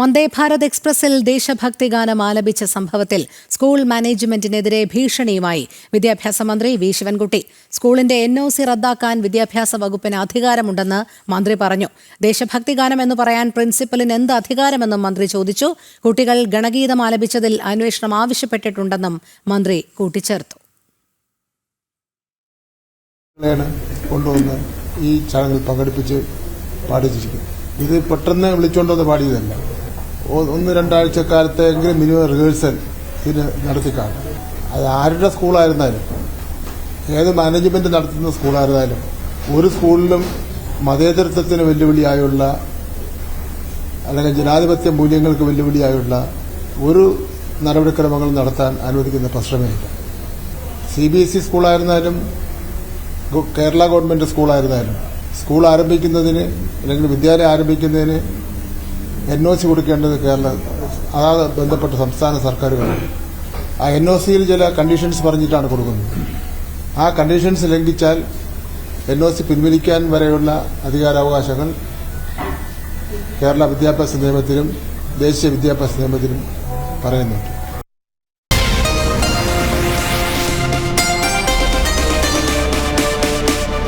വന്ദേ ഭാരത് എക്സ്പ്രസിൽ ദേശഭക്തി ഗാനം ആലപിച്ച സംഭവത്തിൽ സ്കൂൾ മാനേജ്മെന്റിനെതിരെ ഭീഷണിയുമായി വിദ്യാഭ്യാസ മന്ത്രി വി ശിവൻകുട്ടി. സ്കൂളിന്റെ എൻ ഒ സി റദ്ദാക്കാൻ വിദ്യാഭ്യാസ വകുപ്പിന് അധികാരമുണ്ടെന്ന് മന്ത്രി പറഞ്ഞു. ദേശഭക്തി ഗാനം എന്ന് പറയാൻ പ്രിൻസിപ്പലിന് എന്ത് അധികാരമെന്നും മന്ത്രി ചോദിച്ചു. കുട്ടികൾ ഗണഗീതം ആലപിച്ചതിൽ അന്വേഷണം ആവശ്യപ്പെട്ടിട്ടുണ്ടെന്നും മന്ത്രി കൂട്ടിച്ചേർത്തു. കൊണ്ടുവന്ന് ഈ ചടങ്ങിൽ പങ്കെടുപ്പിച്ച് പാടിച്ചിരിക്കുന്നത് ഇത് പെട്ടെന്ന് വിളിച്ചുകൊണ്ടുവന്ന് പാടിയതല്ല. ഒന്ന് രണ്ടാഴ്ച കാലത്തെങ്കിലും മിനിമം റിഹേഴ്സൽ ഇതിന് നടത്തി കാണും അത് ആരുടെ സ്കൂളായിരുന്നാലും ഏത് മാനേജ്മെന്റ് നടത്തുന്ന സ്കൂളായിരുന്നാലും ഒരു സ്കൂളിലും മതേതരത്വത്തിന് വെല്ലുവിളിയായുള്ള അല്ലെങ്കിൽ ജനാധിപത്യ മൂല്യങ്ങൾക്ക് വെല്ലുവിളിയായുള്ള ഒരു നടപടിക്രമങ്ങൾ നടത്താൻ അനുവദിക്കുന്ന പ്രശ്നമേയില്ല സി ബി എസ് ഇ സ്കൂളായിരുന്നാലും കേരള ഗവൺമെന്റ് സ്കൂളായിരുന്നാലും സ്കൂൾ ആരംഭിക്കുന്നതിന് അല്ലെങ്കിൽ വിദ്യാലയം ആരംഭിക്കുന്നതിന് എൻ ഒ സി കൊടുക്കേണ്ടത് കേരള അതാത് ബന്ധപ്പെട്ട സംസ്ഥാന സർക്കാരുകളാണ്. ആ എൻ ഒ സിയിൽ ചില കണ്ടീഷൻസ് പറഞ്ഞിട്ടാണ് കൊടുക്കുന്നത്. ആ കണ്ടീഷൻസ് ലംഘിച്ചാൽ എൻ ഒ സി പിൻവലിക്കാൻ വരെയുള്ള അധികാരാവകാശങ്ങൾ കേരള വിദ്യാഭ്യാസ നിയമത്തിലും ദേശീയ വിദ്യാഭ്യാസ നിയമത്തിലും പറയുന്നുണ്ട്.